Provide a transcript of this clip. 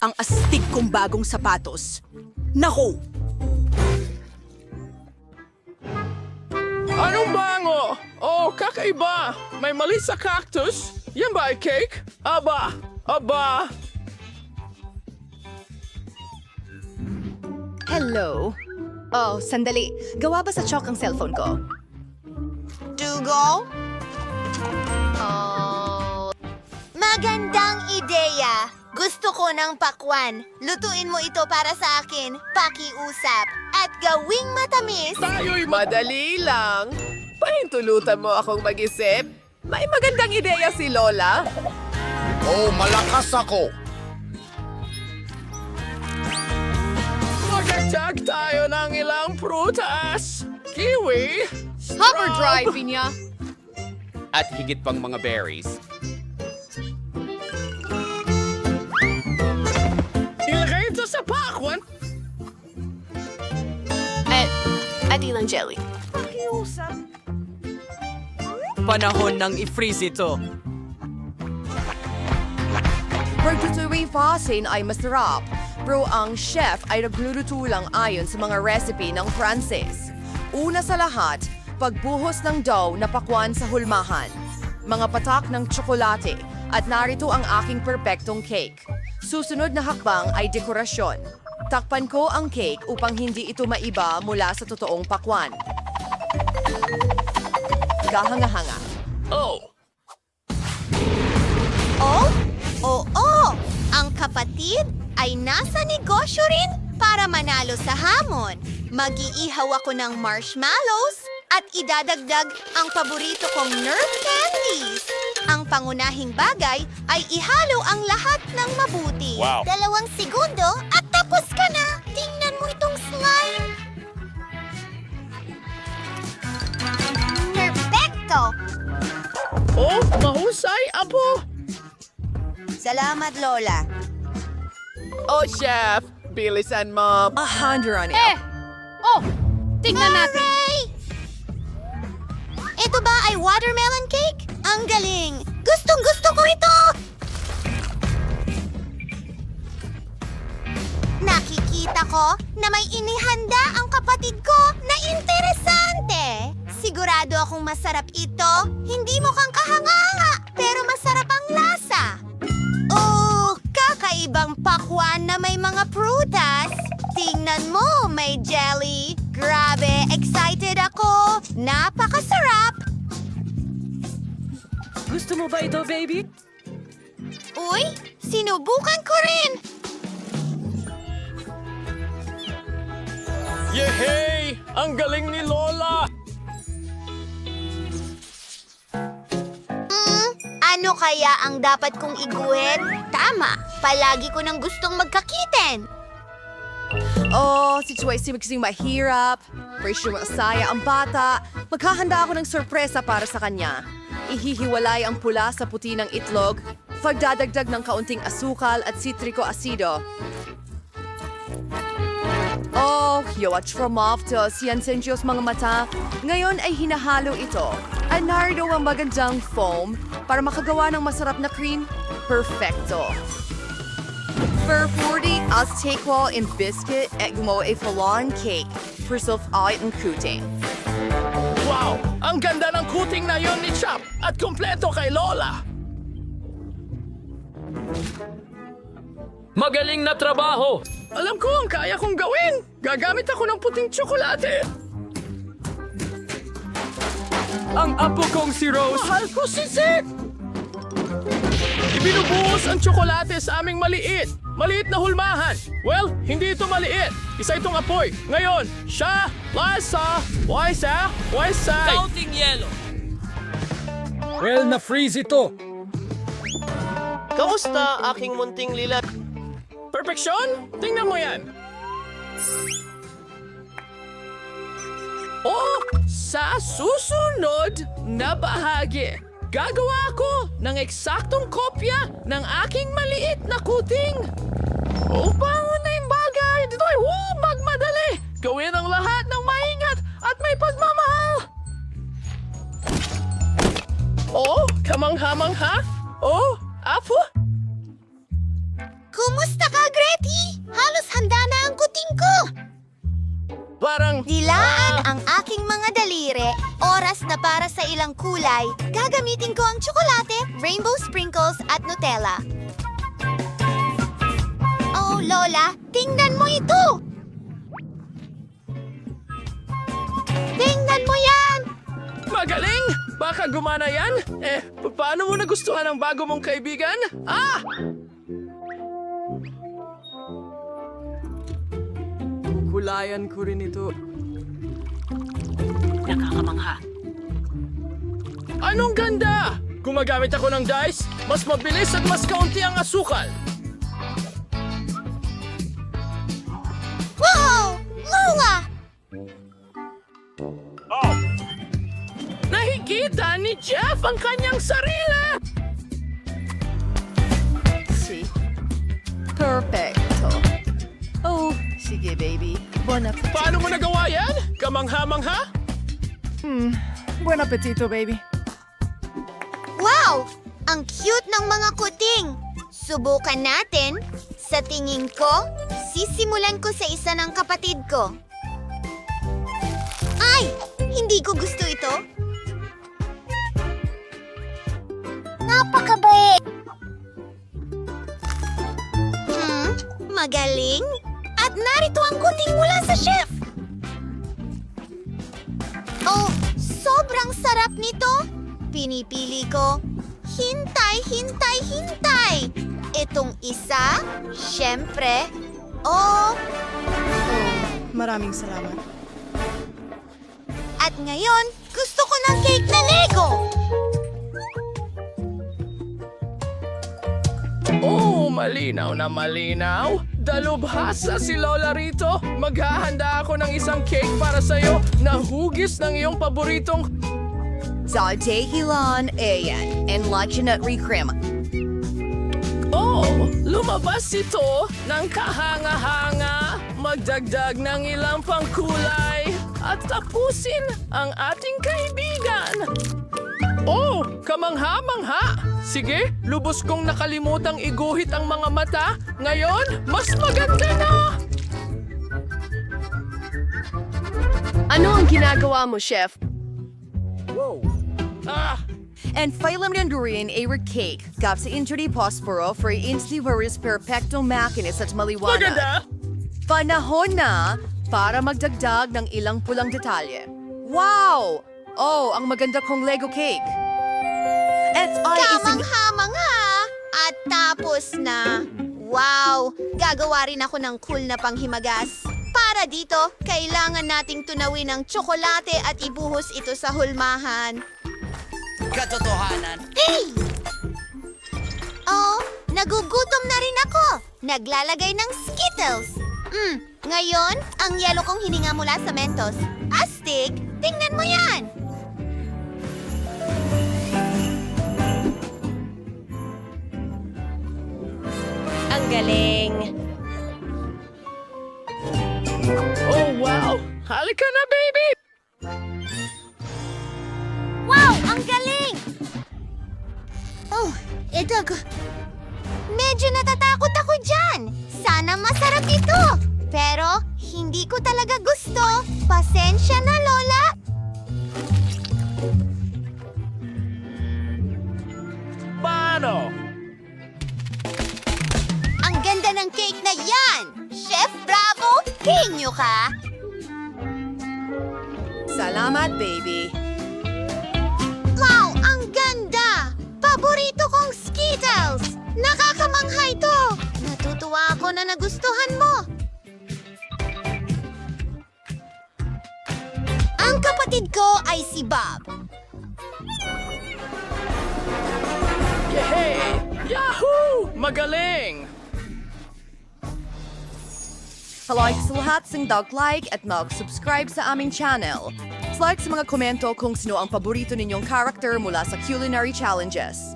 Ang astig kong bagong sapatos. Naku! Anong bango? Oh, kakaiba. May mali sa cactus. Yan ba ay cake? Aba, aba. Hello? Oh, sandali. Gawa ba sa chalk ang cellphone ko? Dugo? Oh. Magandang ideya. Gusto ko ng pakwan. Lutuin mo ito para sa akin. Pakiusap. At gawing matamis. Tayo'y Madali lang. Pahintulutan mo akong mag-isip. May magandang ideya si Lola. Oh, malakas ako. Magagtag tayo ng ilang prutas. Kiwi. Hover strawberry, drive, Vinya. At higit pang mga berries. Ilang jelly. Panahon ng i-freeze ito. Pagtutuwing fasin ay masarap, pero ang chef ay nagluluto lang ayon sa mga recipe ng Francis. Una sa lahat, pagbuhos ng dough na pakwan sa hulmahan, mga patak ng tsokolate, at narito ang aking perpektong cake. Susunod na hakbang ay dekorasyon. Takpan ko ang cake upang hindi ito maiba mula sa totoong pakwan. Kahanga-hanga. Oh, Oh? Oo! Ang kapatid ay nasa negosyo rin para manalo sa hamon. Mag-iihaw ako ng marshmallows at idadagdag ang paborito kong nerve candies. Ang pangunahing bagay ay ihalo ang lahat ng mabuti. Wow. Dalawang segundo at tapos ka na. Tingnan mo itong slime. Perfecto! oh, mahusay, apo. Salamat, Lola. Oh, chef. Bilisan mo. Ahanda on Eh! Oh! Tingnan natin. Hooray! Ito ba ay watermelon cake? Ang galing! Ko na may inihanda ang kapatid ko na interesante. Sigurado akong masarap ito. Hindi mukhang kahanganga, pero masarap ang lasa. Oh, kakaibang pakwan na may mga prutas. Tingnan mo, may jelly. Grabe, excited ako. Napakasarap. Gusto mo ba ito, baby? Uy, sinubukan ko rin. Yehey! Ang galing ni Lola. Hmm, ano kaya ang dapat kong iguhit? Tama, palagi ko nang gustong magkakitin. Oh, si Choi si Mixing mahirap. Presyo masaya ang bata. Maghahanda ako ng sorpresa para sa kanya. Ihihiwalay ang pula sa puti ng itlog. Pagdadagdag ng kaunting asukal at citrico asido. Oh, yawa tramofto, siyan sensyos mga mata. Ngayon ay hinahalo ito. At narito ang magandang foam para makagawa ng masarap na cream. Perfecto. 40, Azteco in biscuit gumawa a flan cake for self-out and kuting. Wow! Ang ganda ng kuting na yon ni Chap at kumpleto kay Lola. Magaling na trabaho! Alam ko ang kaya kong gawin. Gagamit ako ng puting tsokolate. Ang apo kong si Rose! Mahal ko si Zip! Ibinubuhos ang tsokolate sa aming maliit. Maliit na hulmahan. Well, hindi ito maliit. Isa itong apoy. Ngayon, siya, Lisa, Wisa, Wisa. Counting yellow! Well, na-freeze ito! Kamusta, aking munting lila? Perfeksyon? Tingnan mo yan. Oh, sa susunod na bahagi, gagawa ako ng eksaktong kopya ng aking maliit na kuting. Oh, pangunahing bagay. Dito ay oh, magmadali. Gawin ang lahat ng maingat at may pagmamahal. Oh, kamangha-mangha. Na para sa ilang kulay. Gagamitin ko ang tsokolate, rainbow sprinkles at Nutella. Oh, Lola, tingnan mo ito! Tingnan mo yan! Magaling! Baka gumana yan? Eh, pa- paano mo nagustuhan ang bago mong kaibigan? Ah! Kulayan ko rin ito. Nakakamangha. Anong ganda! Gumagamit ako ng dice, mas mabilis at mas kaunti ang asukal. Wow! Lunga! Nakikita ni Jeff ang kanyang sarili! Si. Perfecto. Oh, sige baby. Bon appetit. Paano mo nagawa yan? Kamangha-mangha? Buen appetito, baby. Wow! Ang cute ng mga kuting! Subukan natin. Sa tingin ko, sisimulan ko sa isa ng kapatid ko. Ay! Hindi ko gusto ito. Napakabait! Hmm, magaling. At narito ang kuting mula sa chef. Oh, sobrang sarap nito. Pinipili ko. Hintay, hintay, hintay. Itong isa, syempre. Oh, Maraming salamat. at ngayon, gusto ko ng cake na Lego. Oh, malinaw na malinaw. Dalubhasa si Lola rito. Maghahanda ako ng isang cake para sa'yo na hugis ng iyong paboritong... Sa Dahilan Ayan and Lachinut Recream. Oh, lumabas ito ng kahanga-hanga. Magdagdag ng ilang pangkulay at tapusin ang ating kaibigan. Oh, kamangha-mangha! Sige, lubos kong nakalimutang iguhit ang mga mata. Ngayon, mas maganda na! Ano ang ginagawa mo, chef? Ah, And Phylum Nandurin Arid Cake. Gap sa Injury Posporo for Insti Varis Perfecto Makinis at Maliwanag. maganda! Panahon na para magdagdag ng ilang pulang detalye. Wow! Oh, ang maganda kong Lego cake. At ay ising... Kamangha-mangha. At tapos na. Wow! Gagawa rin ako ng cool na panghimagas. Para dito, kailangan nating tunawin ang tsokolate at ibuhos ito sa hulmahan. Katotohanan. Hey! Oh, nagugutom na rin ako. Naglalagay ng Skittles. Hmm, ngayon, ang yelo kong hininga mula sa Mentos. Astig, tingnan mo yan! Ang galing. Oh, wow! Halika na, baby! Ko. Medyo natatakot ako dyan. Sana masarap ito. Pero, hindi ko talaga gusto. Pasensya na, Lola. Paano? Ang ganda ng cake na yan! Chef Bravo, kinyo ka! Salamat, baby. Nakakamangha ito! Natutuwa ako na nagustuhan mo! Ang kapatid ko ay si Bob. Yehey! Yahoo! Magaling! Palike sa lahat ng dog-like at mag-subscribe sa aming channel. Like sa mga komento kung sino ang paborito ninyong character mula sa culinary challenges.